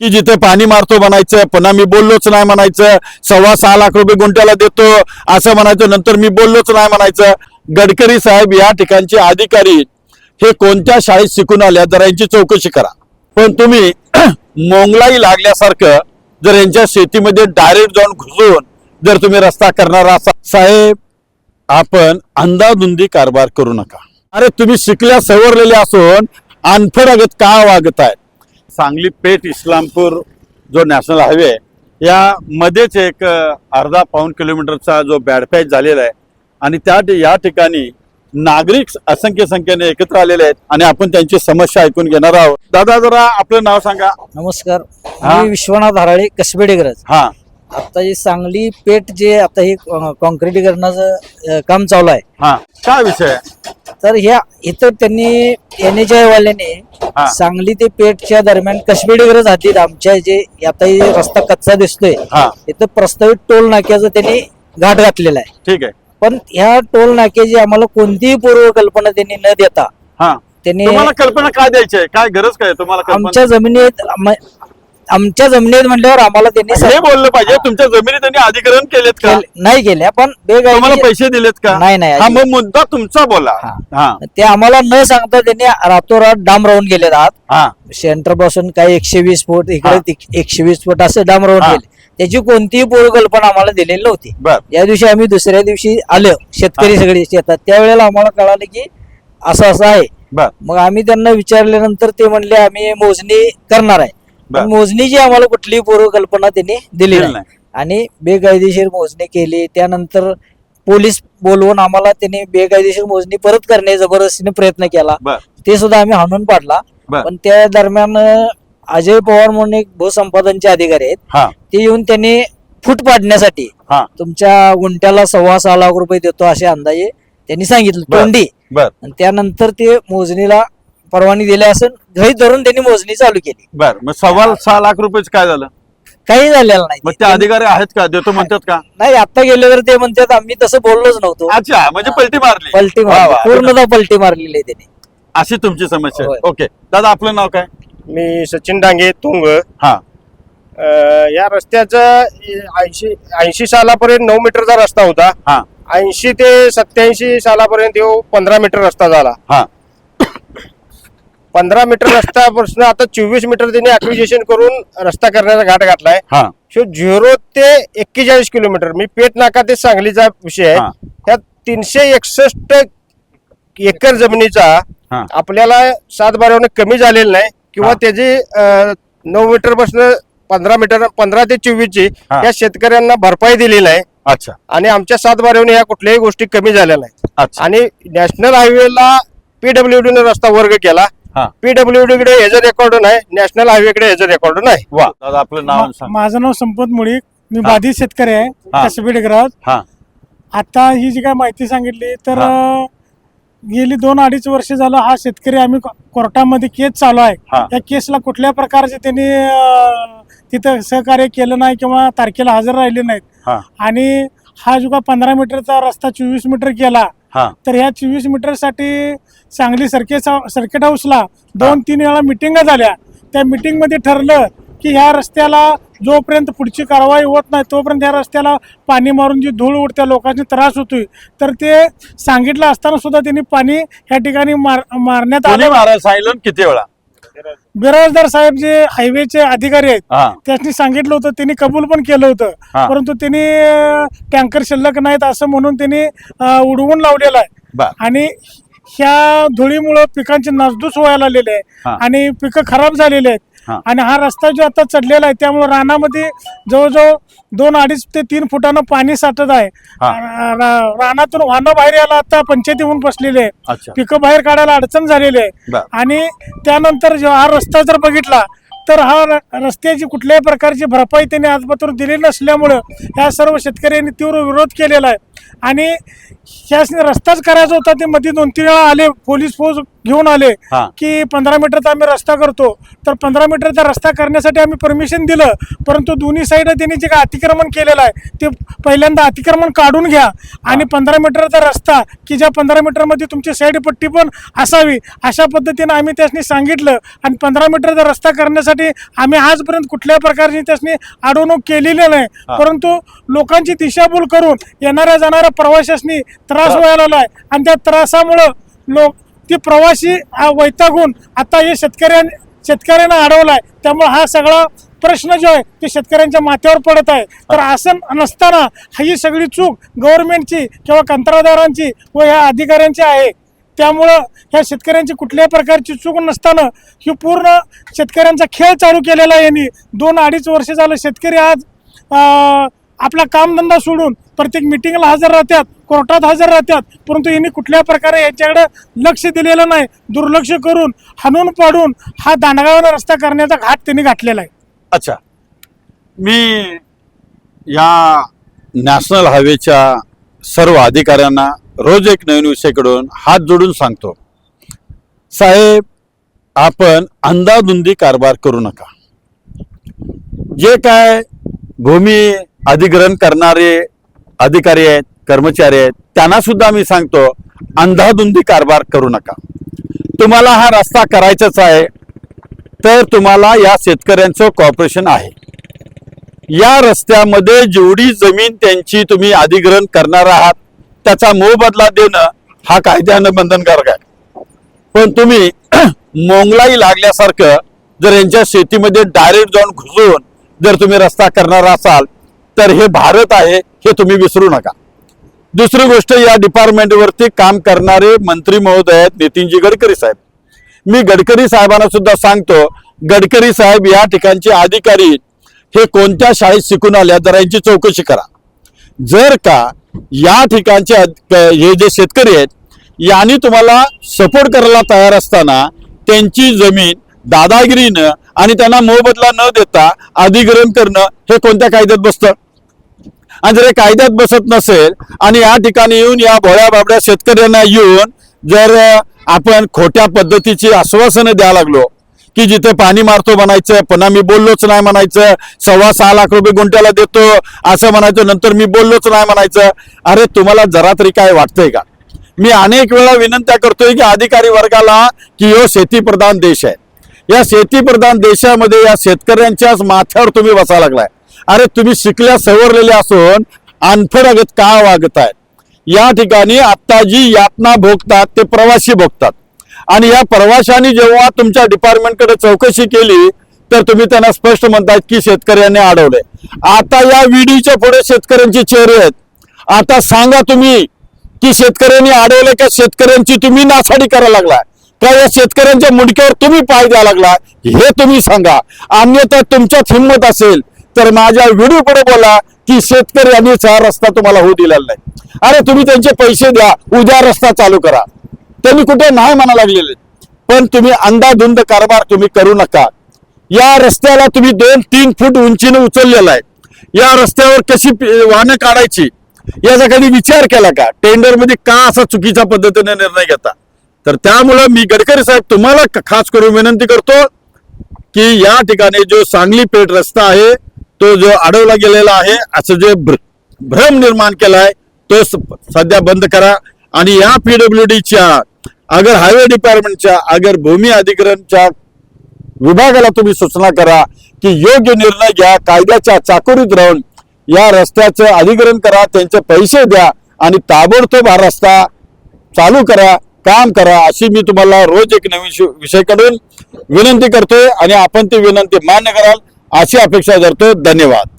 की जिथे पाणी मारतो म्हणायचं पुन्हा मी बोललोच नाही म्हणायचं सव्वा सहा लाख रुपये गुंठ्याला देतो असं म्हणायचं नंतर मी बोललोच नाही म्हणायचं. गडकरी साहेब या ठिकाणचे अधिकारी हे कोणत्या शाळेत शिकून आल्या जरा यांची चौकशी करा. पण तुम्ही मोंगलाई लागल्यासारखं जर यांच्या शेतीमध्ये डायरेक्ट जाऊन घुसून जर तुम्ही रस्ता करणार असा साहेब आपण अंदाधुंदी कारभार करू नका. अरे तुम्ही शिकल्या सवरलेले असून अनफडगत का वागत आहेत सांगली पेठ इस्लामपूर जो नॅशनल हायवे या मध्येच एक अर्धा पाऊन किलोमीटरचा जो बॅडपॅच झालेला आहे. आणि त्या या ठिकाणी नागरिक असंख्य संख्येने एकत्र आलेले आहेत आणि आपण त्यांची समस्या ऐकून घेणार आहोत. दादा जरा आपलं नाव सांगा. नमस्कार. हा. मी विश्वनाथ हराळे कसबेडेगरज हा. आता ही सांगली पेठ जे आता हे कॉन्क्रिटीकरणाचं अं, काम चालू आहे. हा. काय विषय आहे? तर ह्या इथं त्यांनी एन एच आय वाल्याने हा. सांगली ते पेठच्या दरम्यान कसबेडेगरज हद्दीत आमच्या जे आता हे रस्ता कच्चा दिसतोय हा. इथं प्रस्तावित टोल नाक्याचं त्यांनी घाट घातलेला आहे. ठीक आहे. पण ह्या टोल नाक्याची आम्हाला कोणतीही पूर्वकल्पना त्यांनी न देता हा. त्यांनी तुम्हाला कल्पना काय द्यायची आहे? काय गरज काय आहे तुम्हाला कल्पना? आमच्या जमिनीत आम- आमच्या जमिनीत म्हटल्यावर आम्हाला त्यांनी हे बोललं पाहिजे. तुमच्या जमिनी त्यांनी अधिग्रहण केलेत का? केल- नाही केल्या पण तुम्हाला बेगायदेशीर पैसे दिलेत का? नाही, नाही, हा. मग मुद्दा तुमचा बोला. हा. हा. ते आम्हाला न सांगता त्यांनी रातोरात डाम राहून गेले आहात हा. सेंटरपासून काही एकशे वीस फूट हा. इकडे एकशे वीस फूट असं डाम राहून हा. गेले. त्याची कोणतीही पूर्वकल्पना आम्हाला दिलेली नव्हती. बर. या दिवशी आम्ही दुसऱ्या दिवशी आलो. शेतकरी सगळे शेतात. त्यावेळेला आम्हाला कळालं की असं असं आहे. बर. मग आम्ही त्यांना विचारल्यानंतर ते म्हणले आम्ही मोजणी करणार आहे. पण मोजणीची आम्हाला कुठलीही पूर्वकल्पना त्यांनी दिली दिली नाही. नाही. आणि बेकायदेशीर मोजणी केली त्यानंतर पोलीस बोलवून आम्हाला त्यांनी बेकायदेशीर मोजणी परत करणे जबरदस्तीने प्रयत्न केला. बर. ते सुद्धा आम्ही हाणून पाडला. बर. पण त्या दरम्यान अं, अजय पवार म्हणून एक भूसंपादनचे अधिकारी आहेत. हा. ते येऊन त्यांनी फूट पाडण्यासाठी हा. तुमच्या गुंट्याला सव्वा सहा लाख रुपये देतो असे अंदाजे त्यांनी सांगितलं. बर. तोंडी. बर. आणि त्यानंतर ते मोजणीला परवानगी दिली असून गृहीत धरून त्यांनी मोजणी चालू केली. बर मग सव्वा सहा लाख रुपयेच काय झालं? काही झालेलं मग नाही ते अधिकारी आहेत का? देतो म्हणतात का? नाही आता गेले तर ते म्हणतात आम्ही तसं बोललोच नव्हतो. अच्छा म्हणजे पलटी मारली. पलटी वा, मारली. वा. पूर्णतः पलटी मारलेली आहे त्यांनी. अशी तुमची समस्या आहे. होय. ओके. दादा आपलं नाव काय? मी सचिन डांगे तुंग. हा. अं, या रस्त्याचा ऐंशी ऐंशी सालापर्यंत नऊ मीटरचा रस्ता होता. हा. ऐंशी ते सत्याऐंशी सालापर्यंत येऊ पंधरा मीटर रस्ता झाला. हा. पंधरा मीटर रस्त्यापासून आता चोवीस मीटर त्यांनी अक्विजिशन करून रस्ता करण्याचा घाट घातलाय. हा. शो झिरो ते एक्केचाळीस किलोमीटर. मी पेट नाका ते सांगलीचा विषय हा. आहे त्यात तीनशे एकसष्ट एकर जमिनीचा हा. आपल्याला सात बारावने कमी झालेला नाही किंवा हा. त्याची अं, नऊ मीटरपासून पंधरा मीटर पंधरा ते चोवीस ची हा. या शेतकऱ्यांना भरपाई दिली नाही अच्छा. आणि आमच्या सात बारावने या कुठल्याही गोष्टी कमी झाल्या नाही अच्छा. आणि नॅशनल हायवेला पीडब्ल्यूडी ने रस्ता वर्ग केला. हा. पीडब्ल्यूडी कडे ह्याचं रेकॉर्ड नाही नॅशनल हायवे कडे ह्याचं रेकॉर्ड नाही. वा. दादा आपलं नाव सांग. माझं नाव संपत मुळीक मी. बाधित शेतकरी आहे हा. हा. आता ही जी काय माहिती सांगितली तर हा. अं, गेली दोन अडीच वर्ष झालं हा शेतकरी आम्ही को- कोर्टामध्ये केस चालू आहे. हा. या केसला कुठल्या प्रकारचे त्यांनी अं, तिथं सहकार्य केलं नाही किंवा तारखेला हजर राहिले नाहीत. हा. आणि हा जो का पंधरा मीटरचा रस्ता चोवीस मीटर केला हा. तर ह्या चोवीस मीटरसाठी सांगली सर्किट सर्किट हाऊसला दोन तीन वेळा मिटिंगा झाल्या. त्या मिटिंगमध्ये ठरलं की ह्या रस्त्याला जोपर्यंत पुढची कारवाई होत नाही तोपर्यंत ह्या रस्त्याला पाणी मारून जी धूळ उडत्या लोकांनी त्रास होतोय. तर ते सांगितलं असताना सुद्धा त्यांनी पाणी ह्या ठिकाणी मार मारण्यात आलं. महाराज सांगितलं किती वेळा? बिराजदार साहेब जे हायवेचे अधिकारी आहेत त्यांनी सांगितलं होतं त्यांनी कबूल पण केलं होतं. परंतु त्यांनी टँकर शिल्लक नाहीत असं म्हणून त्यांनी उडवून लावलेलं आहे आणि ह्या धुळीमुळं पिकांचे नासधूस व्हायला आलेले हा. आहे आणि पिकं खराब झालेले आहेत. आणि हा रस्ता जो आता चढलेला आहे त्यामुळे रानामध्ये जवळजवळ दोन अडीच ते तीन फुटानं पाणी साठत आहे. रानातून वाहनं बाहेर यायला आता पंचायती होऊन बसलेले आहे. पिकं बाहेर काढायला अडचण झालेली आहे. आणि त्यानंतर हा रस्ता जर बघितला तर हा रस्त्याची कुठल्याही प्रकारची भरपाई त्यांनी आजपासून दिली नसल्यामुळं या सर्व शेतकऱ्यांनी तीव्र विरोध केलेला आहे. आणि ह्यासनी रस्ताच करायचा होता ते मध्ये दोन तीन वेळा आले पोलीस फोर्स घेऊन आले हा. की पंधरा मीटरचा आम्ही रस्ता करतो. तर पंधरा मीटरचा रस्ता करण्यासाठी आम्ही परमिशन दिलं परंतु दोन्ही साईड त्यांनी जे काय अतिक्रमण केलेलं आहे ते पहिल्यांदा अतिक्रमण काढून घ्या. आणि पंधरा मीटरचा रस्ता की ज्या पंधरा मीटरमध्ये तुमची साईड पट्टी पण असावी अशा पद्धतीनं आम्ही त्यासनी सांगितलं. आणि पंधरा मीटरचा रस्ता करण्यासाठी आम्ही आजपर्यंत कुठल्याही प्रकारची त्यासनी अडवणूक केलेली नाही. परंतु लोकांची दिशाभूल करून येणाऱ्या जाणाऱ्या प्रवाशांनी त्रास व्हायला आहे आणि त्या त्रासामुळं लोक ते प्रवासी वैतागून आता हे शेतकऱ्यां शेतकऱ्यांना अडवलाय. त्यामुळे हा सगळा प्रश्न जो आहे ते शेतकऱ्यांच्या माथ्यावर पडत आहे. तर असं नसताना ही सगळी चूक गव्हर्नमेंटची किंवा कंत्राटदारांची व ह्या अधिकाऱ्यांची आहे. त्यामुळं ह्या शेतकऱ्यांची कुठल्याही प्रकारची चूक नसताना ही पूर्ण शेतकऱ्यांचा खेळ चालू केलेला आहे यांनी. दोन अडीच वर्ष झालं शेतकरी आज आपला कामधंदा सोडून प्रत्येक मिटिंगला हजर राहतात कोर्टात हजर राहतात परंतु यांनी कुठल्या प्रकारे याच्याकडे लक्ष दिलेलं नाही. दुर्लक्ष करून हाणून पाडून हा दांडगावाला रस्ता करण्याचा घाट त्यांनी घातलेला आहे. अच्छा. मी या नॅशनल हायवेच्या सर्व अधिकाऱ्यांना रोज एक नवीन विषयाकडून हात जोडून सांगतो. साहेब आपण अंदाधुंदी कारभार करू नका. जे काय भूमी अधिग्रहण करणारे अधिकारी आहेत कर्मचारी आहेत त्यांना सुद्धा मी सांगतो अंधाधुंदी कारभार करू नका. तुम्हाला हा रस्ता करायचाच आहे तर तुम्हाला या शेतकऱ्यांचं कॉपरेशन आहे. या रस्त्यामध्ये जेवढी जमीन त्यांची तुम्ही अधिग्रहण करणार आहात त्याचा मोबदला देणं हा कायद्यानं बंधनकारक आहे. पण तुम्ही मोंगलाई लागल्यासारखं जर यांच्या शेतीमध्ये डायरेक्ट जाऊन घुसून जर तुम्ही रस्ता करणार असाल तर हे भारत आहे हे तुम्ही विसरू नका. दुसरी गोष्ट या डिपार्टमेंटवरती काम करणारे मंत्री महोदय आहेत नितीनजी गडकरी साहेब. मी गडकरी साहेबांना सुद्धा सांगतो गडकरी साहेब या ठिकाणचे अधिकारी हे कोणत्या शाळेत शिकून आल्या जरा यांची चौकशी करा. जर का या ठिकाणचे हे जे शेतकरी आहेत यांनी तुम्हाला सपोर्ट करायला तयार असताना त्यांची जमीन दादागिरीनं आणि त्यांना मोबदला न देता अधिग्रहण करणं हे कोणत्या कायद्यात बसतं? आणि जर हे कायद्यात बसत नसेल आणि या ठिकाणी येऊन या भोळ्या बाबड्या शेतकऱ्यांना येऊन जर आपण खोट्या पद्धतीची आश्वासनं द्यायला लागलो की जिथे पाणी मारतो म्हणायचं पुन्हा मी बोललोच नाही म्हणायचं सव्वा सहा लाख रुपये गुंठ्याला देतो असं म्हणायचं नंतर मी बोललोच नाही म्हणायचं अरे तुम्हाला जरा तरी काय वाटतंय का? मी अनेक वेळा विनंत्या करतोय की अधिकारी वर्गाला की हो शेतीप्रधान देश आहे. या शेतीप्रधान देशामध्ये या शेतकऱ्यांच्याच माथ्यावर तुम्ही बसा लागलाय. अरे तुम्ही शिकल्या सवरलेले असून अनफडगत का आहे या ठिकाणी आत्ता जी यातना भोगतात ते प्रवासी भोगतात. आणि या प्रवाशांनी जेव्हा तुमच्या डिपार्टमेंटकडे चौकशी केली तर तुम्ही त्यांना स्पष्ट म्हणतात की शेतकऱ्यांनी अडवले आता या व्हिडिओच्या पुढे शेतकऱ्यांचे चेहरे आहेत. आता सांगा तुम्ही की शेतकऱ्यांनी अडवले का? शेतकऱ्यांची तुम्ही नासाडी करायला लागलाय. का या शेतकऱ्यांच्या मुंडक्यावर तुम्ही पाय द्यायला लागला हे तुम्ही सांगा. अन्यथा तुमच्याच हिंमत असेल. तर माझ्या व्हिडिओ पुढे बोला की शेतकऱ्यांनी हा रस्ता तुम्हाला होऊ दिलेला नाही. अरे तुम्ही त्यांचे पैसे द्या उद्या रस्ता चालू करा. त्यांनी कुठे नाही म्हणा लागलेले. पण तुम्ही अंदाधुंद कारभार तुम्ही करू नका. या रस्त्याला तुम्ही दोन तीन फूट उंचीने उचललेला आहे. या रस्त्यावर कशी वाहनं काढायची? याचा कधी विचार केला का? टेंडरमध्ये का असा चुकीच्या पद्धतीने निर्णय घेता? तर त्यामुळं मी गडकरी साहेब तुम्हाला खास करून विनंती करतो की या ठिकाणी जो सांगली पेठ रस्ता आहे तो जो अडवला गेलेला आहे असं जे भ्र- भ्रम निर्माण केलाय तो सध्या बंद करा. आणि या पीडब्ल्यू डीच्या अगर हायवे डिपार्टमेंटच्या अगर भूमी अधिग्रहणच्या विभागाला तुम्ही सूचना करा की योग्य निर्णय घ्या कायद्याच्या चाकोरीत राहून या रस्त्याचं अधिग्रहण करा त्यांचे पैसे द्या आणि ताबडतोब हा रस्ता चालू करा काम करा अशी मी तुम्हाला रोज एक नवीन शि- विषयकडून विनंती करतोय. आणि आपण ती विनंती मान्य कराल. अशी अपेक्षा करतो धन्यवाद.